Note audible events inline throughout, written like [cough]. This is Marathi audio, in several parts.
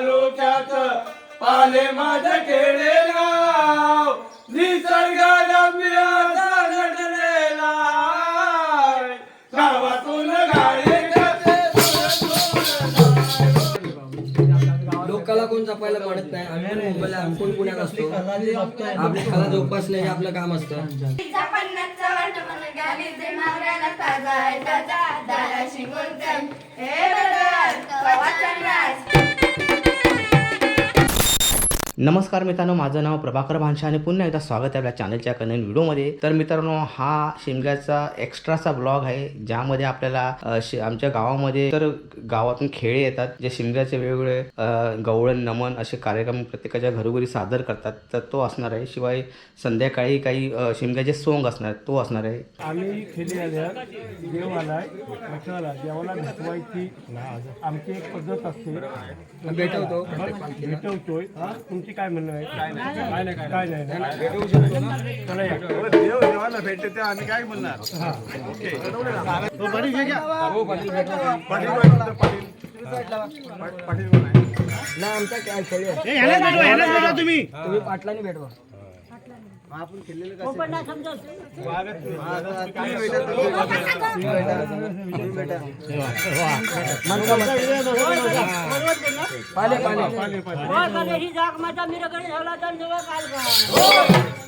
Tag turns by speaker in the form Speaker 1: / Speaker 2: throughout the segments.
Speaker 1: तालुक्यात पाले माझ्या खेडेगाव निसर्गाला मिळाचा घडलेला गावातून गाडी
Speaker 2: लोकाला कोण जपायला पडत नाही? आम्ही मुंबईला पण पुण्यात असतो. आपली कला जोपासणं हे आपलं काम असतं.
Speaker 3: ताजा ताजा दारा हे
Speaker 4: नमस्कार मित्रांनो माझं नाव प्रभाकर भानशा आणि पुन्हा एकदा स्वागत आहे आपल्या चॅनलच्या कनेन व्हिडिओमध्ये. तर मित्रांनो हा शिमग्याचा एक्स्ट्राचा ब्लॉग आहे ज्यामध्ये आपल्याला आमच्या गावामध्ये तर गावातून खेळे येतात जे शिमग्याचे वेगवेगळे गवळण नमन असे कार्यक्रम प्रत्येकाच्या घरोघरी सादर करतात. तर तो असणार आहे. शिवाय संध्याकाळी काही शिमग्याचे सोंग असणार तो असणार आहे.
Speaker 5: आम्ही देवाला भेटवायची. आमची एक पद्धत असते.
Speaker 2: भेटवतो.
Speaker 5: भेटवतोय. तुमची काय म्हणणं आहे? काय नाही. काय नाही ना? चला या.
Speaker 1: देव देवाला भेटते ते आम्ही काय म्हणणार
Speaker 2: ना आमचा काय खेळ आहे. तुम्ही पाटलाने भेटवा. पाले पाले
Speaker 6: ही जाग माझा मिरकडे झाला तर जेव्हा काल का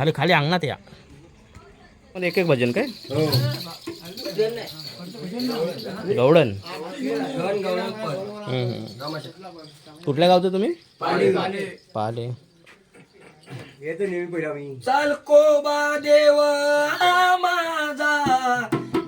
Speaker 4: खाली खाली अंगणात या एक एक भजन काय? गवडण हम्म, हम्म. कुठल्या गावचं तुम्ही? पाले.
Speaker 2: चाल कोबा देव हा माझा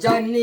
Speaker 2: ज्यांनी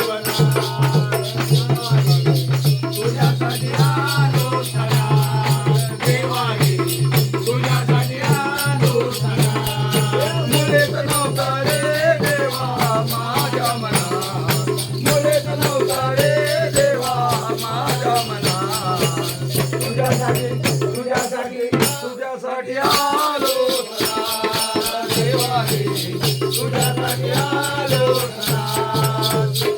Speaker 1: देवारी तुझ्यासाठी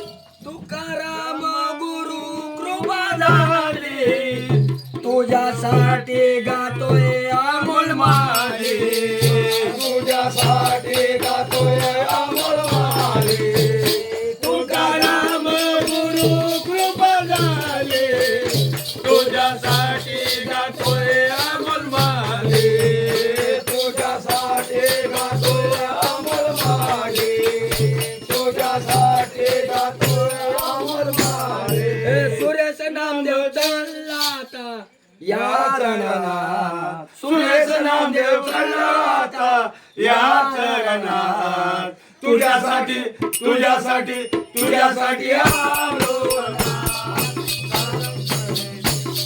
Speaker 2: या चरणात.
Speaker 7: तुझ्यासाठी तुझ्यासाठी तुझ्यासाठी आलो.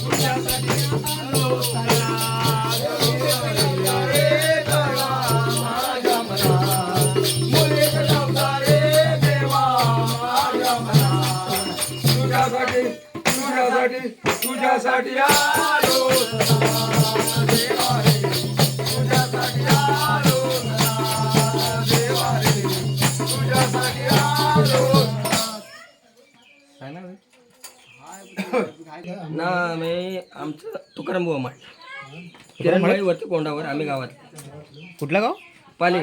Speaker 7: तुझ्यासाठी आलो. [coughs]
Speaker 2: ना आम्ही आमचं तुकाराम बुवा माठ किरणभाई वरती कोंडावर आम्ही गावात.
Speaker 4: कुठलं गाव?
Speaker 7: पाणी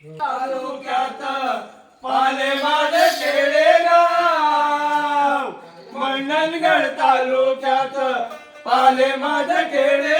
Speaker 7: तालुक्यात पालेमान खेडे गाव मंडणगड तालुक्यात
Speaker 6: पालेमान
Speaker 2: खेडे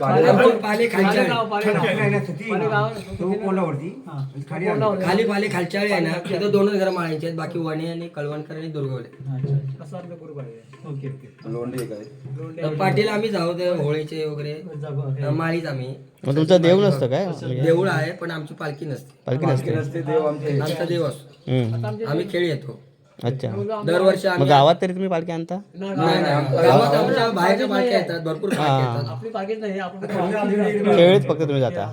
Speaker 2: पाले खालच्या
Speaker 1: पालेगाव, पालेगाव. पालेगाव.
Speaker 2: खाली पाले खालच्या आहे ना. तिथं दोनच घर माळ्यांचे आहेत. बाकी वणे आणि कळवणकर आणि दुर्गवले
Speaker 1: ओके ओके.
Speaker 2: तर पाटील आम्ही जाऊ ते होळीचे वगैरे. तर माळीच आम्ही.
Speaker 4: मग तुमचं देव नसतं काय? म्हणजे
Speaker 2: देऊळ आहे पण आमची पालखी नसते.
Speaker 4: पालखी नसते.
Speaker 2: आमचा. देव असतो.
Speaker 4: हम्म.
Speaker 2: आम्ही खेळी येतो.
Speaker 4: अच्छा.
Speaker 2: दरवर्षी
Speaker 4: मग
Speaker 2: आम्ही
Speaker 4: गावात तरी तुम्ही पालखी आणता?
Speaker 2: नाही, नाही. गावात आमच्या बाहेरच्या पालख्या येतात भरपूर पालख्या येतात.
Speaker 1: आपली पाकिट नाही आपण
Speaker 4: खेळत फक्त तुम्ही जाता.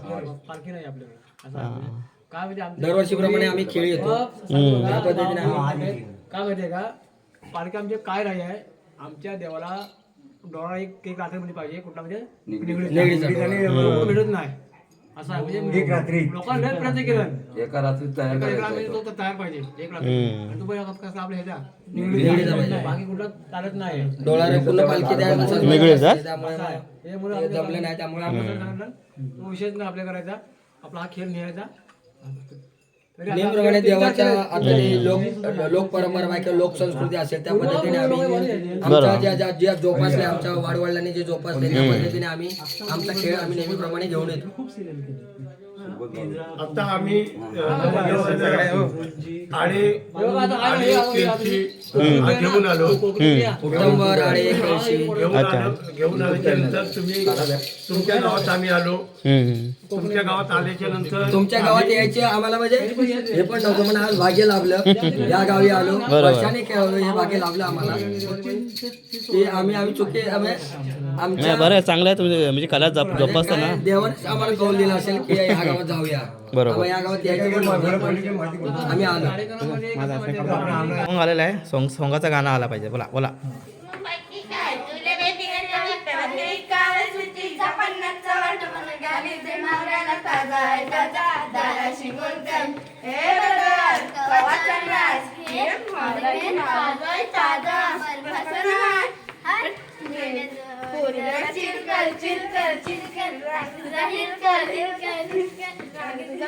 Speaker 1: पालखी नाही आपल्याकडे. असं आहे. काय म्हणजे
Speaker 2: दरवर्षीप्रमाणे आम्ही खेळी येतो. त्या पद्धतीने आम्ही
Speaker 1: काय माहितीये का? पालखी आमचे काय नाही आहे. आमच्या देवाला डोळा एक एक रात्रीमध्ये पाहिजे कुठला म्हणजे
Speaker 2: निगडीचा
Speaker 1: निगडीचा भेटत नाही. असं आहे. म्हणजे एक रात्री. लोकांना लय प्रयत्न केलं
Speaker 7: एका रात्री तयार
Speaker 1: एका- एका
Speaker 7: करायचं
Speaker 1: रात्री तो तयार पाहिजे. एक रात्री. आणि तो कसं आपल्या
Speaker 2: पाहिजे.
Speaker 1: बाकी कुठला चालत नाही.
Speaker 2: डोळा रे पूर्ण पालखी त्या
Speaker 4: निगडीचा?
Speaker 2: त्यामुळे
Speaker 1: असं आहे. हे मुलं आपल्या-
Speaker 2: जमलं नाही त्यामुळे
Speaker 1: सांगितलं, तो विषयच नाही आपल्या करायचा. आपला हा खेळ न्यायचा
Speaker 2: नेहमीप्रमाणे
Speaker 1: आपल्याला तीन
Speaker 2: देवाच्या आता जे लोक लोक परंपरा किंवा लोक संस्कृती असेल त्या पद्धतीने आम्ही आमच्या. ज्या ज्या ज्या जोपासल्या आमच्या वाडवडिलांनी जे जोपासले त्या पद्धतीने आम्ही आमचा खेळ आम्ही नेहमीप्रमाणे घेऊन येतो.
Speaker 6: आता आम्ही आणि घेऊन आलो.
Speaker 2: खेळशी
Speaker 6: घेऊन आलो. घेऊन आल्याच्यानंतर तुम्ही तुमच्या गावात आम्ही आलो. तुमच्या गावात आल्याच्यानंतर
Speaker 2: तुमच्या गावात यायचे आम्हाला म्हणजे हे पण नव्हतं आज भाग्य लाभलं. या गावी आलो. वर्षाने खेळलो हे भाग्य लाभलं आम्हाला. ते आम्ही आम्ही चुके आम्ही आमच्या
Speaker 4: बरं चांगलं आहे तुम्ही म्हणजे कला जप जोपासता ना
Speaker 2: देवाने आम्हाला कौल दिला असेल की या गावात जाऊया.
Speaker 4: बरोबर.
Speaker 2: या गावात यायचं. आम्ही आलो.
Speaker 4: सॉंग आलेलं आहे. सॉंग सॉंगाचं गाणं आला पाहिजे. बोला बोला.
Speaker 3: हे राग तुझा राग तुझा राग तुझा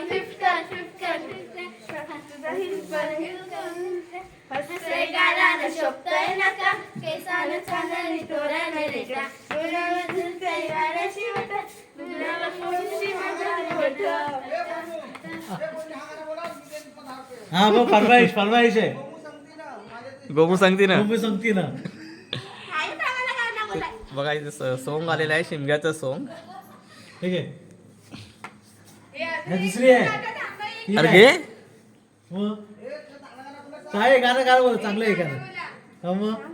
Speaker 3: गालानं शोभतंय नका. केसानं चांदणी वाटा माझा
Speaker 8: मग फरमाईश फरमाईश आहे.
Speaker 4: गोमू सांगते ना.
Speaker 8: मम्मी सांगते ना.
Speaker 4: बघा इथे सॉंग आलेलं आहे शिमग्याचं सॉंग
Speaker 8: ठीक आहे. हे दुसरी आहे. ही
Speaker 4: अरे. घे
Speaker 8: काय आहे? गाणं? गाणं बोल चांगलं आहे गाणं. हा मग